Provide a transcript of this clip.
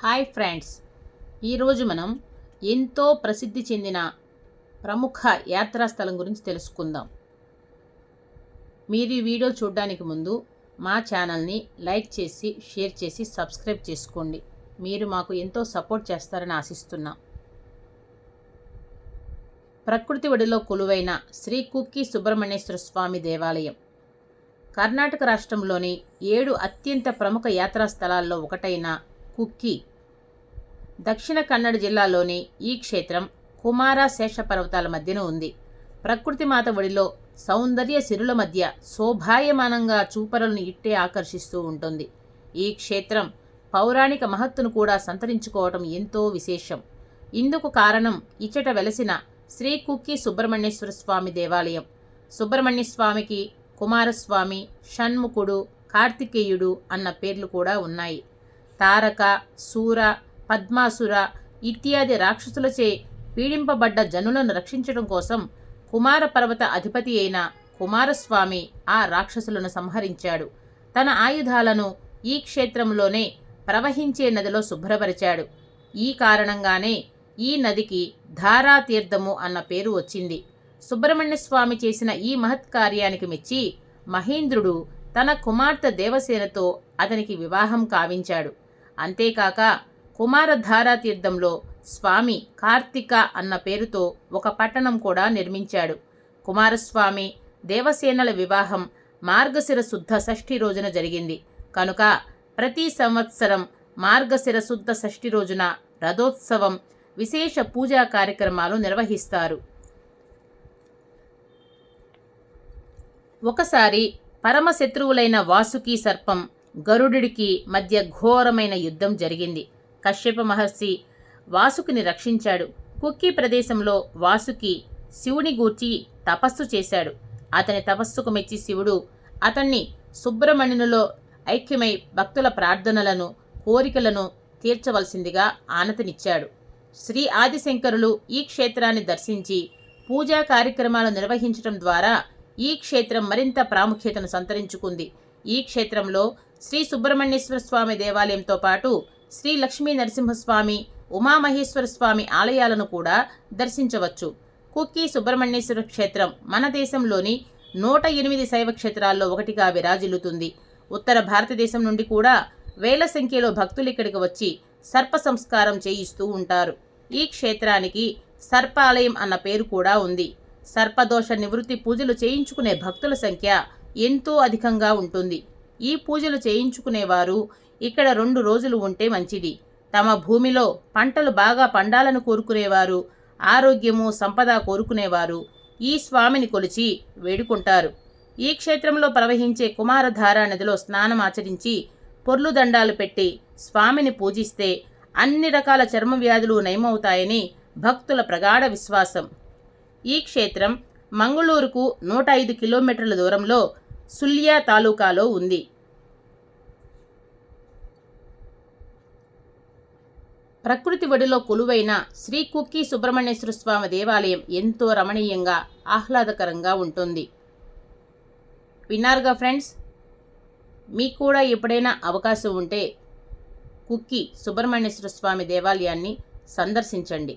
Hi friends. ఈరోజు మనం ఎంతో ప్రసిద్ధి చెందిన ప్రముఖ యాత్రా స్థలం గురించి తెలుసుకుందాం. మీరు ఈ వీడియో చూడడానికి ముందు మా ఛానల్ని లైక్ చేసి షేర్ చేసి సబ్స్క్రైబ్ చేసుకోండి. మీరు మాకు ఎంతో సపోర్ట్ చేస్తారని ఆశిస్తున్నాం. ప్రకృతి ఒడిలో కొలువైన శ్రీ కుక్కి సుబ్రహ్మణ్యేశ్వర స్వామి దేవాలయం. కర్ణాటక రాష్ట్రంలోని ఏడు అత్యంత ప్రముఖ యాత్రా స్థలాల్లో ఒకటైన కుక్కి. దక్షిణ కన్నడ జిల్లాలోని ఈ క్షేత్రం కుమార శేష పర్వతాల మధ్యన ఉంది. ప్రకృతి మాత ఒడిలో సౌందర్య సిరుల మధ్య శోభాయమానంగా చూపరలను ఇట్టే ఆకర్షిస్తూ ఉంటుంది. ఈ క్షేత్రం పౌరాణిక మహత్తును కూడా సంతరించుకోవటం ఎంతో విశేషం. ఇందుకు కారణం ఇచ్చట వెలసిన శ్రీ కుక్కి సుబ్రహ్మణ్యేశ్వర స్వామి దేవాలయం. సుబ్రహ్మణ్య స్వామికి కుమారస్వామి షణ్ముఖుడు కార్తికేయుడు అన్న పేర్లు కూడా ఉన్నాయి. తారక సూర పద్మాసుర ఇత్యాది రాక్షసులచే పీడింపబడ్డ జనులను రక్షించడం కోసం కుమార పర్వత అధిపతి అయిన కుమారస్వామి ఆ రాక్షసులను సంహరించాడు. తన ఆయుధాలను ఈ క్షేత్రంలోనే ప్రవహించే నదిలో శుభ్రపరిచాడు. ఈ కారణంగానే ఈ నదికి ధారాతీర్థము అన్న పేరు వచ్చింది. సుబ్రహ్మణ్య స్వామి చేసిన ఈ మహత్కార్యానికి మెచ్చి మహేంద్రుడు తన కుమార్తె దేవసేనతో అతనికి వివాహం కావించాడు. అంతేకాక కుమారధారా తీర్థంలో స్వామి కార్తిక అన్న పేరుతో ఒక పట్టణం కూడా నిర్మించాడు. కుమారస్వామి దేవసేనల వివాహం మార్గశిర శుద్ధ షష్ఠి రోజున జరిగింది. కనుక ప్రతి సంవత్సరం మార్గశిర శుద్ధ షష్ఠి రోజున రథోత్సవం విశేష పూజా కార్యక్రమాలు నిర్వహిస్తారు. ఒకసారి పరమశత్రువులైన వాసుకి సర్పం గరుడుడికి మధ్య ఘోరమైన యుద్ధం జరిగింది. కశ్యప మహర్షి వాసుకిని రక్షించాడు. కుక్కి ప్రదేశంలో వాసుకి శివుని గూర్చి తపస్సు చేశాడు. అతని తపస్సుకు మెచ్చి శివుడు అతన్ని సుబ్రహ్మణ్యునిలో ఐక్యమై భక్తుల ప్రార్థనలను కోరికలను తీర్చవలసిందిగా ఆనతినిచ్చాడు. శ్రీ ఆదిశంకరులు ఈ క్షేత్రాన్ని దర్శించి పూజా కార్యక్రమాలు నిర్వహించడం ద్వారా ఈ క్షేత్రం మరింత ప్రాముఖ్యతను సంతరించుకుంది. ఈ క్షేత్రంలో శ్రీ సుబ్రహ్మణ్యేశ్వర స్వామి దేవాలయంతో పాటు శ్రీ లక్ష్మీ నరసింహస్వామి ఉమామహేశ్వర స్వామి ఆలయాలను కూడా దర్శించవచ్చు. కుక్కి సుబ్రహ్మణ్యేశ్వర క్షేత్రం మన దేశంలోని నూట ఎనిమిది శైవ క్షేత్రాల్లో ఒకటిగా విరాజిల్లుతుంది. ఉత్తర భారతదేశం నుండి కూడా వేల సంఖ్యలో భక్తులు ఇక్కడికి వచ్చి సర్ప సంస్కారం చేయిస్తూ ఉంటారు. ఈ క్షేత్రానికి సర్పాలయం అన్న పేరు కూడా ఉంది. సర్పదోష నివృత్తి పూజలు చేయించుకునే భక్తుల సంఖ్య ఎంతో అధికంగా ఉంటుంది. ఈ పూజలు చేయించుకునేవారు ఇక్కడ రెండు రోజులు ఉంటే మంచిది. తమ భూమిలో పంటలు బాగా పండాలను కోరుకునేవారు ఆరోగ్యము సంపద కోరుకునేవారు. ఈ స్వామిని కొలిచి వేడుకుంటారు. ఈ క్షేత్రంలో ప్రవహించే కుమారధార నదిలో స్నానం ఆచరించి పొర్లు దండాలు పెట్టి స్వామిని పూజిస్తే అన్ని రకాల చర్మ వ్యాధులు నయమవుతాయని భక్తుల ప్రగాఢ విశ్వాసం. ఈ క్షేత్రం మంగళూరుకు నూట ఐదు కిలోమీటర్ల దూరంలో సుల్యా తాలూకాలో ఉంది. ప్రకృతి ఒడిలో కొలువైన శ్రీ కుక్కి సుబ్రహ్మణ్యేశ్వర స్వామి దేవాలయం ఎంతో రమణీయంగా ఆహ్లాదకరంగా ఉంటుంది. విన్నారుగా ఫ్రెండ్స్? మీకు కూడా ఎప్పుడైనా అవకాశం ఉంటే కుక్కి సుబ్రహ్మణ్యేశ్వర స్వామి దేవాలయాన్ని సందర్శించండి.